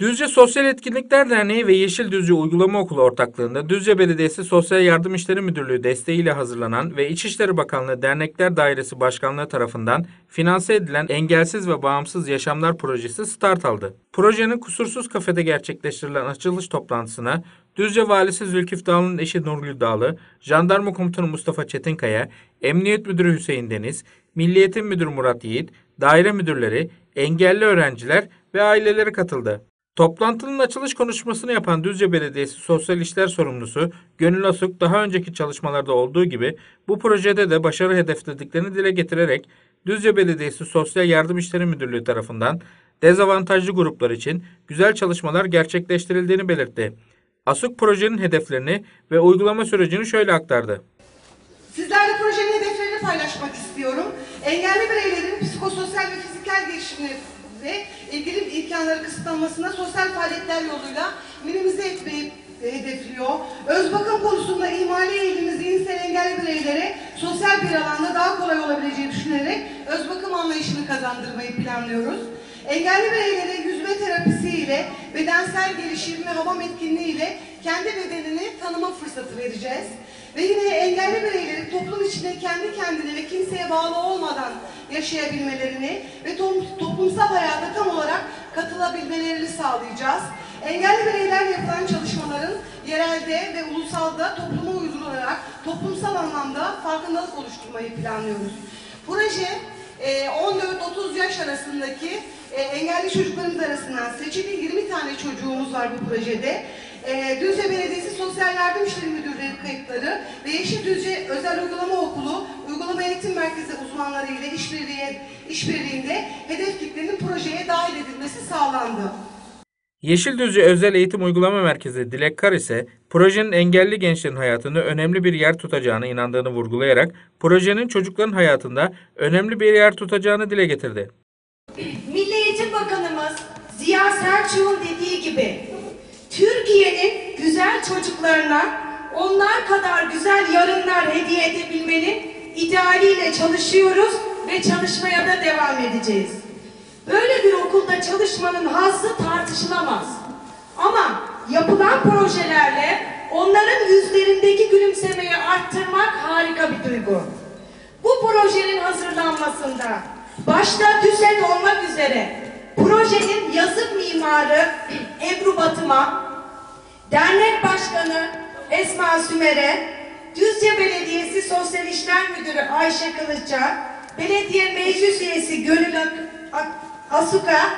Düzce Sosyal Etkinlikler Derneği ve Yeşil Düzce Uygulama Okulu ortaklığında Düzce Belediyesi Sosyal Yardım İşleri Müdürlüğü desteğiyle hazırlanan ve İçişleri Bakanlığı Dernekler Dairesi Başkanlığı tarafından finanse edilen Engelsiz ve Bağımsız Yaşamlar Projesi start aldı. Projenin Kusursuz Kafede gerçekleştirilen açılış toplantısına Düzce Valisi Zülkif Dağlı'nın eşi Nurgül Dağlı, Jandarma Komutanı Mustafa Çetinkaya, Emniyet Müdürü Hüseyin Deniz, Milli Eğitim Müdürü Murat Yiğit, daire müdürleri, engelli öğrenciler ve aileleri katıldı. Toplantının açılış konuşmasını yapan Düzce Belediyesi Sosyal İşler Sorumlusu Gönül Asuk daha önceki çalışmalarda olduğu gibi bu projede de başarı hedeflediklerini dile getirerek Düzce Belediyesi Sosyal Yardım İşleri Müdürlüğü tarafından dezavantajlı gruplar için güzel çalışmalar gerçekleştirildiğini belirtti. Asuk projenin hedeflerini ve uygulama sürecini şöyle aktardı. Sizlerle projenin hedeflerini paylaşmak istiyorum. Engelli bireylerin psikososyal ve fiziksel gelişimini ve ilgili imkanları kısıtlanmasına sosyal faaliyetler yoluyla minimize etmeyi hedefliyor. Öz bakım konusunda imali eğilimli zihinsel engelli bireylere sosyal bir alanda daha kolay olabileceği düşünerek öz bakım anlayışını kazandırmayı planlıyoruz. Engelli bireylere yüzme terapisi ile bedensel gelişim ve havam etkinliği ile kendi bedenini tanıma fırsatı vereceğiz. Ve yine engelli bireylerin toplum içinde kendi kendine ve kimseye bağlı olmadan yaşayabilmelerini ve to- toplumsal hayata tam olarak katılabilmelerini sağlayacağız. Engelli bireyler yapılan çalışmaların yerelde ve ulusalda topluma uygulanarak toplumsal anlamda farkındalık oluşturmayı planlıyoruz. Proje e, 14-30 yaş arasındaki e, engelli çocuklarımız arasından seçili 20 tane çocuğumuz var bu projede. E, Düzce Belediyesi Sosyal Yardım İşleri Müdürlüğü kayıtları ve Yeşil Düzce Özel Uygulama Okulu Uygulama Eğitim Merkezi uzmanları ile işbirliği, işbirliğinde hedef kitlenin projeye dahil edilmesi sağlandı. Yeşildüzce Özel Eğitim Uygulama Merkezi Dilek Kar ise projenin engelli gençlerin hayatında önemli bir yer tutacağına inandığını vurgulayarak projenin çocukların hayatında önemli bir yer tutacağını dile getirdi. Milli Eğitim Bakanımız Ziya Selçuk'un dediği gibi Türkiye'nin güzel çocuklarına onlar kadar güzel yarınlar hediye edebilmenin idealiyle çalışıyoruz ve çalışmaya da devam edeceğiz. Böyle bir okulda çalışmanın hazzı tartışılamaz. Ama yapılan projelerle onların yüzlerindeki gülümsemeyi arttırmak harika bir duygu. Bu projenin hazırlanmasında başta TÜSET olmak üzere projenin yazık mimarı Ebru Batım'a, dernek başkanı Esma Sümer'e, Düzce Belediyesi Sosyal İşler Müdürü Ayşe Kılıç'a, belediye meclis üyesi Gönül Asuka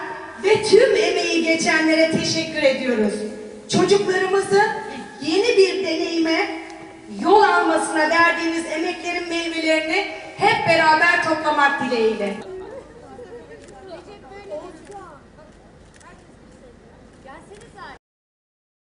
ve tüm emeği geçenlere teşekkür ediyoruz. Çocuklarımızın yeni bir deneyime yol almasına verdiğimiz emeklerin meyvelerini hep beraber toplamak dileğiyle.